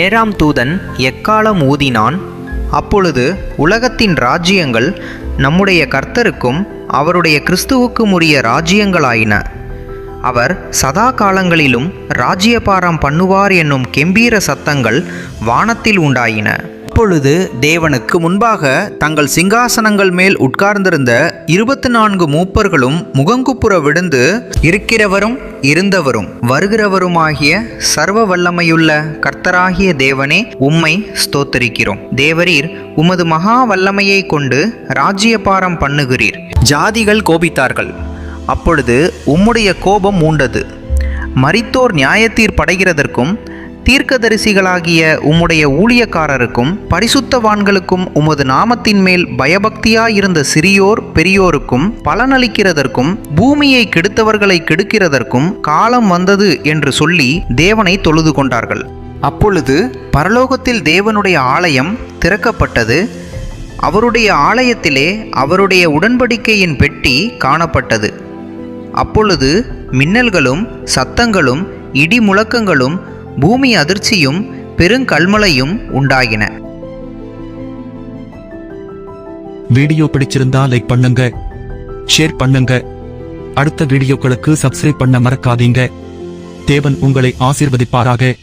ஏழாம் தூதன் எக்காலம் ஊதினான்? அப்பொழுது உலகத்தின் ராஜ்யங்கள் நம்முடைய கர்த்தருக்கும் அவருடைய கிறிஸ்துவுக்கும் உரிய ராஜ்யங்களாயின. அவர் சதா காலங்களிலும் ராஜ்யபாரம் பண்ணுவார் என்னும் கெம்பீர சத்தங்கள் வானத்தில் உண்டாயின. அப்பொழுது தேவனுக்கு முன்பாக தங்கள் சிங்காசனங்கள் மேல் உட்கார்ந்திருந்த இருபத்தி நான்கு மூப்பர்களும் முகங்குப்புற விழுந்து இருக்கிறவரும் இருந்தவரும் வருகிறவருமாகிய சர்வ வல்லமையுள்ள கர்த்தராகிய தேவனே உம்மை ஸ்தோத்தரிக்கிறோம். தேவரீர் உமது மகா வல்லமையை கொண்டு ராஜ்யபாரம் பண்ணுகிறீர். ஜாதிகள் கோபித்தார்கள். அப்பொழுது உம்முடைய கோபம் மூண்டது. மரித்தோர் நியாயத்தீர் படைகிறதற்கும் தீர்க்கதரிசிகளாகிய உம்முடைய ஊழியக்காரருக்கும் பரிசுத்தவான்களுக்கும் உமது நாமத்தின் மேல் பயபக்தியாயிருந்த சிறியோர் பெரியோருக்கும் பலனளிக்கிறதற்கும் பூமியை கெடுத்தவர்களை கெடுக்கிறதற்கும் காலம் வந்தது என்று சொல்லி தேவனை தொழுது கொண்டார்கள். அப்பொழுது பரலோகத்தில் தேவனுடைய ஆலயம் திறக்கப்பட்டது. அவருடைய ஆலயத்திலே அவருடைய உடன்படிக்கையின் பெட்டி காணப்பட்டது. அப்பொழுது மின்னல்களும் சத்தங்களும் இடி முழக்கங்களும் பூமி அதிர்ச்சியும் பெருங்கல்மலையும் உண்டாகின. வீடியோ பிடிச்சிருந்தா லைக் பண்ணுங்க ஷேர் பண்ணுங்க. அடுத்த வீடியோக்களுக்கு சப்ஸ்கிரைப் பண்ண மறக்காதீங்க. தேவன் உங்களை ஆசீர்வதிப்பாராக.